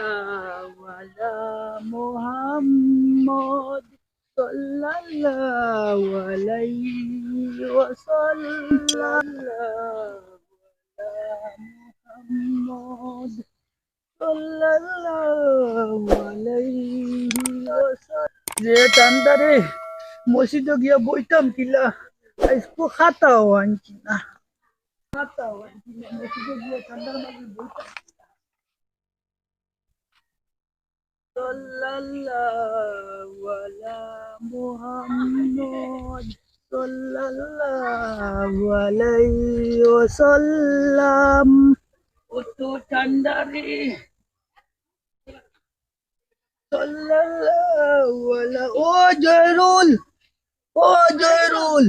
ala Muhammad sallallahu alaihi wasallam. Ala Muhammad sallallahu alaihi wasallam je tandare mosjid gya boitam kila aisko khata ho anchina khata ho anchina mosjid gya tandare boitam সাল্লাল্লাহু আলা মুহাম্মদ সাল্লাল্লাহু আলাইহি ওয়াসাল্লাম কত ঠান্ডা রে সাল্লাল্লাহু আলা ও জয়রুল ও জয়রুল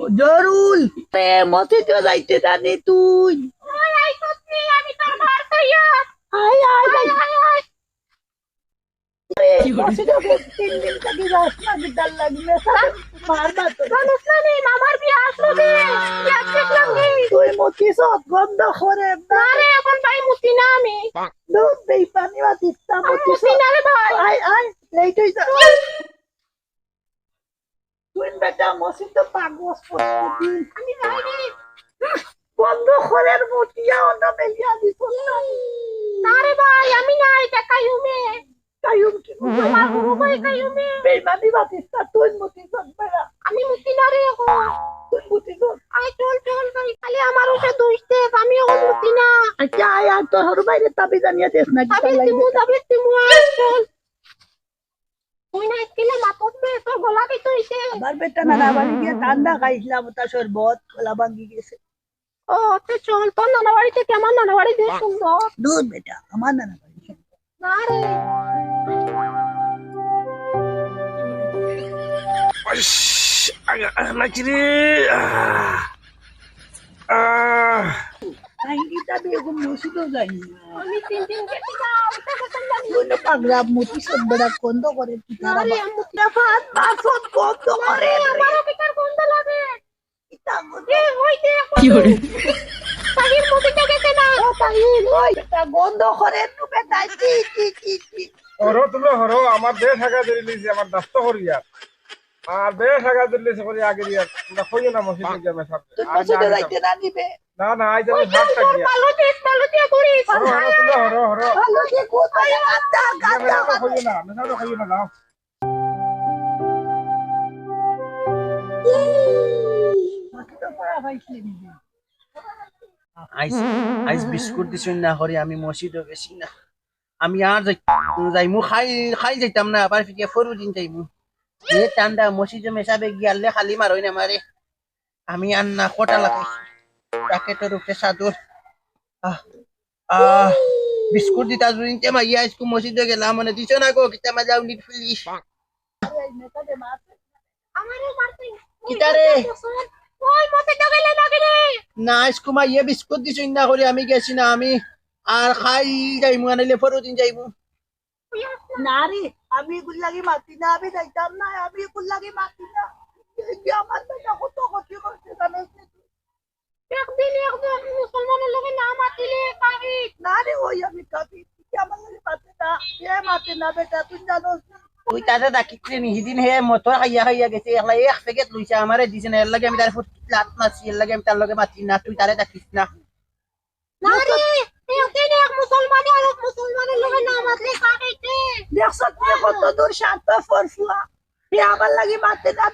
ও জয়রুল রে মসজিদে যাইতে জানি তুই আয় আয় আয় মসজিদে গিয়ে তিন দিন থাকি যাস না বিদ্যাল লাগলে মারবা তো মামার বিয়ে আসলো রে বিয়ে দেখলাম রে তুই মতি সব গন্ধ করে এখন ভাই মুতি না আমি দুধ দেই পানি বা দিস্তা মতি মুতি না রে ভাই আয় আয় লেট হই যা তুই বেটা মসজিদে পাগস পড়তি আমি যাই রে বন্ধ ঘরের মতিয়া অন্য মেলিয়া দিছ না রে ভাই আমি না এটা কায়ুমে চল চল ভাই। খালি আমার আমি মুতি না। আচ্ছা আয় আর তোর বাইরে তাবি জানিয়ে দেস না কি তিমু যাবে তিমু চল। তুই না কিলে মাতত বে তোর গলা কি তুইতে আমার বেটা না বাড়ি গিয়ে ঠান্ডা খাইছিলাম তা শরবত কলা ভাঙ্গি গেছে। ও তে চল তোর নানা বাড়িতে কেমন নানা বাড়ি দিয়ে সুন্দর দুধ বেটা আমার নানা বাড়ি। না রে। মতি করে করে। গন্ধ যে তাহির ও ওই করে নু বেটা কি কি কি কি। হরো তুলো হরো আমার বেশ আগা ধরে লিছি আমার দাস্ত করি আর আগা ধরে আগে দিয়া তোমরা কইও না মসজিদে গিয়া মেশাব তুই মসজিদে যাইতে না নিবে? না না আই যাবে ভাতটা গিয়া ভালো দিস ভালো দিয়ে করিস। হরো হরো হরো হরো। ভালো যে কোথায় গাদা গাদা কইও না মেশাব কইও না যাও মসজিদে পড়া পাইছিলি নিবে আইস আইস বিস্কুট দিছুন না হরে আমি মসজিদে গেছি না। আমি আর যাই যাইমু খাই খাই যাইতাম না আবার ফিকে ফরু দিন যাইমু। এ টান্ডা মসজিদে মেশাবে গিয়ালে খালি মারই না মারে। আমি আর না কোটা লাগাই তাকে তোর উপরে সাদর বিস্কুট দিতা জুইন তে মাইয়া আইসকু মসজিদে গেলাম মানে দিছ না গো? কিতা মাজা উনি ফুলিস? আমারে মারতে কিতা রে? ওই মতে গেলে না আইসকু মাইয়া বিস্কুট দিছুন না করে আমি গেছি না, আমি আর খাই যাইমু, আনাইলে ফরু দিন যাইমু। না রে আমি এগুলো লাগি মাতি না আমি যাইতাম না আমি এগুলো লাগি মাতি না এই যে আমার বেটা কত ক্ষতি করছে জানিস নি তুই? একদিন একদিন মুসলমানের লোকে না মাতিলে কাহি না রে ওই আমি কাবি তুই আমার লাগি মাতে না এ মাতে না বেটা তুই জানোস না। তুই তাতে ডাকিছিলে নি সিদিন হে মটর খাইয়া খাইয়া গেছে একলা এক পেকেট লইছে আমারে দিছে না এর লাগে আমি তার ফুট লাত লগে মাতি না দেখছ কত দূর শান্ত ফরফুয়া। এ আমার লাগি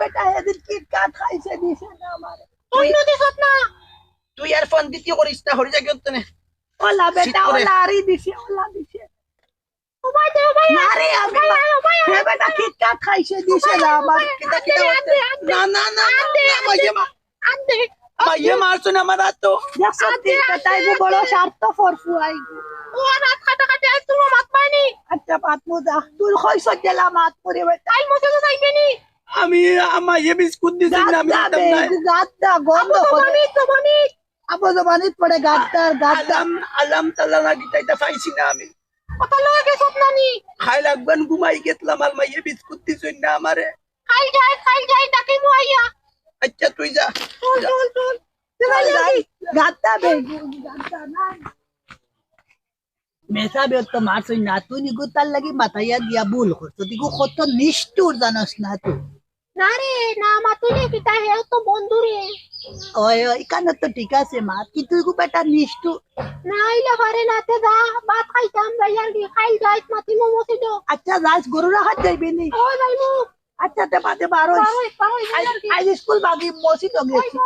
বেটা এদিন কিট কাট খাইছে দিছে না আমার। তুই নদিছত না। তুই আর ফোন দিতে করিস না হরি জাগে তো ওলা বেটা ওলা আরি দিছে ওলা দিছে। দে না আমি হে বেটা কিট কাট খাইছে দিছে না আমার। কিতা কিতা না না না না মাইয়ে মা। আন্দে মাইয়ে মারছো না আমার তো দেখছ তুই বেটা এগো বড় স্বার্থ ফরফুয়া এগো ও রাত খাটা আজ তুমি মাত পাইনি? আচ্ছা পাত মুদা তুই কইছ গেলা মাত করে বেটা। তাই মতে তো যাইবেনি আমি মাইয়ে বিস্কুট দিছি না আমি গাদ্দা দিতাম না বে, গাদ্দা গন্ধ তো করে বনি তো বনি আবো জবানিত পড়ে গাদ্দার গাদ্দা। আলাম আলাম তালা লাগি তাইতা পাইছি না আমি। কত লোকে গেছত নানি খাই লাগবেন ঘুমাই গেতলাম আর মাইয়ে বিস্কুট দিছুন না আমারে। খাই যায় খাই যায় ডাকি মুয়াইয়া আচ্ছা তুই যা। না তুই নিগু তার লাগি মাথাইয়া দিয়া ভুল করছ। দিগু কত নিষ্ঠুর জানাস না তুই না রে না মাতুলে কিতা হেও তো বন্ধু রে। ওই ওই কানে তো ঠিক আছে মা। বেটা না আইলে ঘরে নাতে যা ভাত খাইতাম যাইয়ার দি খাইল যাইত মাতিমো মসজিদ আচ্ছা যাস গরু রাখাত যাইবি নি। ওই যাইমু আচ্ছা তে বাদে বারো পারই পারই আজ স্কুল বাগি মসজিদ গেছি